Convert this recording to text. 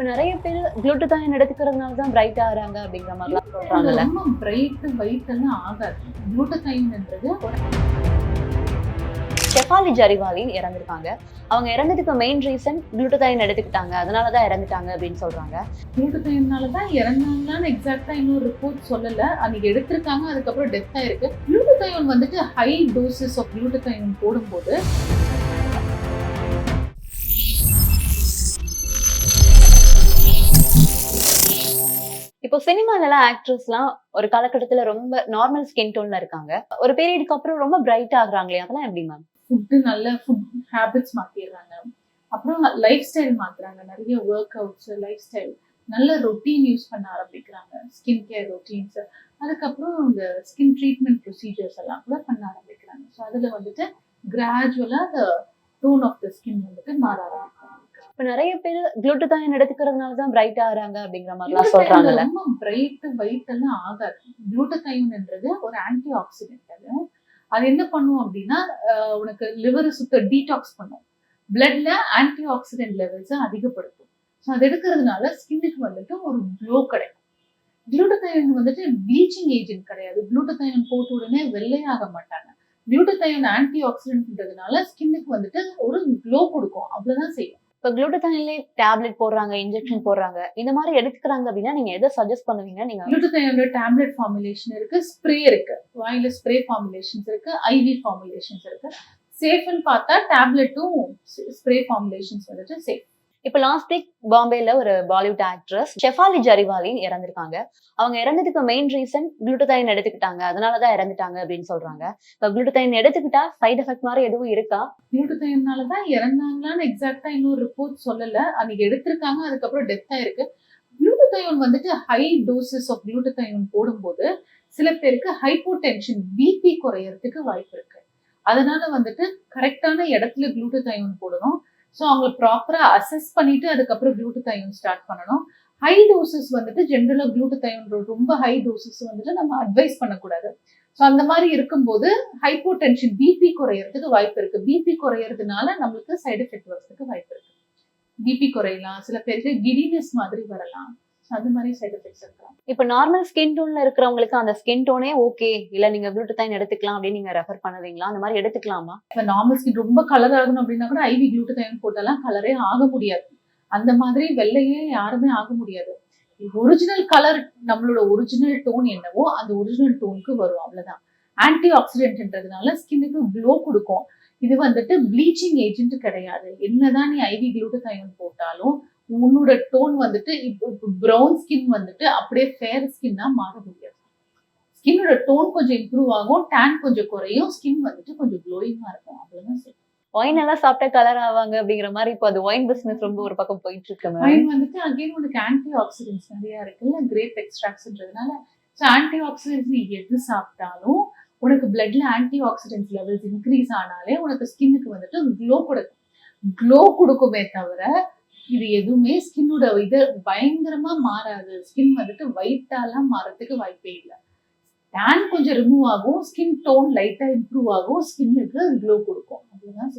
இப்ப நிறைய பேர் குளுட்டதாயன் எடுத்துக்கிறதுனால தான் பிரைட் ஆகுறாங்க அப்படிங்கிற மாதிரிலாம் சொல்றாங்கல்ல. ரொம்ப பிரைட் ஒயிட் எல்லாம் ஆகாது. குளூட்டதைன்ன்றது ஷெஃபாலி ஜரிவாலி இறந்துருக்காங்க. அவங்க இறந்ததுக்கு மெயின் ரீசன் குளுட்டதாயன் எடுத்துக்கிட்டாங்க. அதனாலதான் இறந்துட்டாங்க அப்படின்னு சொல்றாங்க. குளூட்டதைனால தான் இறந்தாங்களான்னு எக்ஸாக்டா இன்னும் ரிப்போர்ட் சொல்லல. அன்னைக்கு எடுத்திருக்காங்க அதுக்கப்புறம் டெத் ஆயிருக்கு. குளூட்டதைன் வந்துட்டு ஹை டோசஸ் ஆஃப் குளூட்டதைன் போடும்போது இப்போ சினிமாலலாம் ஆக்ட்ரஸ்லாம் ஒரு காலகட்டத்துல ரொம்ப நார்மல் ஸ்கின் டோன்ல இருக்காங்க. ஒரு பீரியடுக்கு அப்புறம் ரொம்ப பிரைட் ஆகுறாங்களே அதெல்லாம் எப்படி மேம் ஃபுட்டு நல்ல ஃபுட் ஹேபிட்ஸ் மாத்திடுறாங்க. அப்புறம் லைஃப் ஸ்டைல் மாத்துறாங்க. நிறைய ஒர்க் அவுட்ஸ் லைஃப் ஸ்டைல் நல்ல ரொட்டீன் யூஸ் பண்ண ஆரம்பிக்கிறாங்க. ஸ்கின் கேர் ரொட்டீன்ஸ் அதுக்கப்புறம் இந்த ஸ்கின் ட்ரீட்மெண்ட் ப்ரொசீஜர்ஸ் எல்லாம் கூட பண்ண ஆரம்பிக்கிறாங்க. ஸோ அதில் வந்துட்டு கிராஜுவலாக அந்த டோன் ஆஃப் த ஸ்கின் வந்துட்டு மாற இப்ப நிறைய பேர் குளுட்டதாயன் எடுத்துக்கிறதுனால தான் பிரைட் ஆகுறாங்க அப்படிங்கிற மாதிரிலாம் சொல்றாங்கல்ல. பிரைட் ஒயிட் எல்லாம் ஆகாது. குளூட்டதைன்ன்றது ஒரு ஆன்டி ஆக்சிடென்ட் அது. அது என்ன பண்ணும் அப்படின்னா உனக்கு லிவரை சுத்த டீடாக்ஸ் பண்ணும். பிளட்ல ஆன்டி ஆக்சிடென்ட் லெவல்ஸை அதிகப்படுத்தும். ஸோ அது எடுக்கிறதுனால ஸ்கின்னுக்கு வந்துட்டு ஒரு க்ளோ கிடைக்கும். குளூட்டதைன் வந்துட்டு ப்ளீச்சிங் ஏஜென்ட் கிடையாது. குளூட்டதைன் போட்ட உடனே வெள்ளையாக மாட்டாங்க. குளூட்டதைன் ஆன்டி ஆக்சிடென்ட்ன்றதுனால ஸ்கின்னுக்கு வந்துட்டு ஒரு க்ளோ கொடுக்கும். அவ்வளவுதான் செய்யும். இப்ப குளுட்டதாயின்ல டேப்லெட் போடுறாங்க இன்ஜெக்ஷன் போடுறாங்க. இந்த மாதிரி எடுத்துக்கிறாங்க அப்படின்னா நீங்க எதை சஜஸ்ட் பண்ணுவீங்க? நீங்க குளுட்டதைனோட டேப்லெட் ஃபார்முலேஷன் இருக்கு ஸ்ப்ரே இருக்கு. வாயில ஸ்ப்ரே ஃபார்முலேஷன்ஸ் இருக்கு ஐவி ஃபார்முலேஷன்ஸ் இருக்கு. சேஃப்னு பார்த்தா டேப்லெட்டும் ஸ்ப்ரே ஃபார்முலேஷன்ஸ் வந்துட்டு சேஃப் இப்ப லாஸ்ட் வீக் பாம்பேல ஒரு பாலிவுட் ஆக்ட்ரஸ் ஷெஃபாலி ஜரிவாலி இறந்திருக்காங்க. அவங்க இறந்ததுக்கு மெயின் ரீசன் குளுட்டதைன் எடுத்துக்கிட்டாங்க. அதனாலதான் இறந்துட்டாங்க அப்படின்னு சொல்றாங்க. இப்ப குளுட்டதைன் எடுத்துக்கிட்டா சைட் எஃபெக்ட் மாதிரி எதுவும் இருக்கா? குளுட்டதைனாலதான் இறந்தாங்களான்னு எக்ஸாக்டா இன்னும் ரிப்போர்ட் சொல்லல. அன்னைக்கு எடுத்திருக்காங்க அதுக்கப்புறம் டெத் ஆயிருக்கு. குளூட்டதைன் வந்துட்டு ஹை டோசஸ் ஆஃப் குளூட்டதைன் போடும்போது சில பேருக்கு ஹைப்போடென்ஷன் பிபி குறையறதுக்கு வாய்ப்பு இருக்கு. அதனால வந்துட்டு கரெக்டான இடத்துல குளூட்டதைன் போடணும். ஸோ அவங்களை ப்ராப்பரா அசஸ் பண்ணிட்டு அதுக்கப்புறம் குளூட்டதைன் ஸ்டார்ட் பண்ணணும். ஹை டோசஸ் வந்துட்டு ஜென்ரலா குளூட்டதைன் ரொம்ப ஹை டோசஸ் வந்துட்டு நம்ம அட்வைஸ் பண்ணக்கூடாது. ஸோ அந்த மாதிரி இருக்கும்போது ஹைப்போடென்ஷன் பிபி குறையறதுக்கு வாய்ப்பு இருக்கு. பிபி குறையறதுனால நம்மளுக்கு சைடு எஃபெக்ட் வர்றதுக்கு வாய்ப்பு இருக்கு. பிபி குறையலாம். சில பேருக்கு கிடினஸ் மாதிரி வரலாம். அது மாதிரி சைடு எஃபெக்ட்ஸ் இருக்கலாம். இப்ப நார்மல் ஸ்கின் டோன்ல இருக்கிறவங்களுக்கு அந்த ஸ்கின் டோனே ஓகே இல்ல நீங்க குளுட்டதாயின் எடுத்துக்கலாம் அப்படின்னு நீங்க ரெஃபர் பண்ணுவீங்களா? அந்த மாதிரி எடுத்துக்கலாமா? இப்போ நார்மல் ஸ்கின் ரொம்ப கலர் ஆகணும் அப்படின்னா கூட ஐவி குளூட்டதைன் போட்டாலாம் கலரே ஆக முடியாது. அந்த மாதிரி வெள்ளையே யாருமே ஆக முடியாது. ஒரிஜினல் கலர் நம்மளோட ஒரிஜினல் டோன் என்னவோ அந்த ஒரிஜினல் டோனுக்கு வரும் அவ்வளவுதான். ஆன்டி ஆக்சிடென்ட்ன்றதுனால ஸ்கின்னுக்கு க்ளோ கொடுக்கும். இது வந்துட்டு ப்ளீச்சிங் ஏஜென்ட் கிடையாது. என்னதான் நீ ஐவி குளூட்டதைன் போட்டாலும் உன்னோட டோன் வந்துட்டு இப்போ ப்ரௌன் ஸ்கின் வந்துட்டு அப்படியே ஃபேர் ஸ்கின்னா மாற முடியாது. ஸ்கின்னோட டோன் கொஞ்சம் இம்ப்ரூவ் ஆகும் டேன் கொஞ்சம் குறையும் ஸ்கின் வந்துட்டு கொஞ்சம் க்ளோயிங்கா இருக்கும். அவ்வளவுதான் சரி ஒயின் எல்லாம் சாப்பிட்டா கலர் ஆவாங்க அப்படிங்கிற மாதிரி இப்போ அது ஒயின் பிசினஸ் ரொம்ப ஒரு பக்கம் போயிட்டு இருக்கு வைன் வந்துட்டு அகைன் உனக்கு ஆன்டி ஆக்சிடென்ட்ஸ் நிறைய இருக்குல்ல கிரேப் எக்ஸ்ட்ராக்ட்ஸ்ன்றதுனால ஸோ ஆன்டி ஆக்சிடென்ட்ஸ் நீ எது சாப்பிட்டாலும் உனக்கு பிளட்ல ஆன்டி ஆக்சிடென்ட்ஸ் லெவல்ஸ் இன்க்ரீஸ் ஆனாலே உனக்கு ஸ்கின்னுக்கு வந்துட்டு க்ளோ கொடுக்கும். க்ளோ கொடுக்குமே தவிர இது எதுவுமே ஸ்கின்னோட இது பயங்கரமா மாறாது. ஸ்கின் வந்துட்டு ஒயிட்டாலாம் மாறதுக்கு வாய்ப்பே இல்லை. டேன் கொஞ்சம் ரிமூவ் ஆகும். ஸ்கின் டோன் லைட்டா இம்ப்ரூவ் ஆகும். ஸ்கின்னுக்கு க்ளோ கொடுக்கும். அதுதான்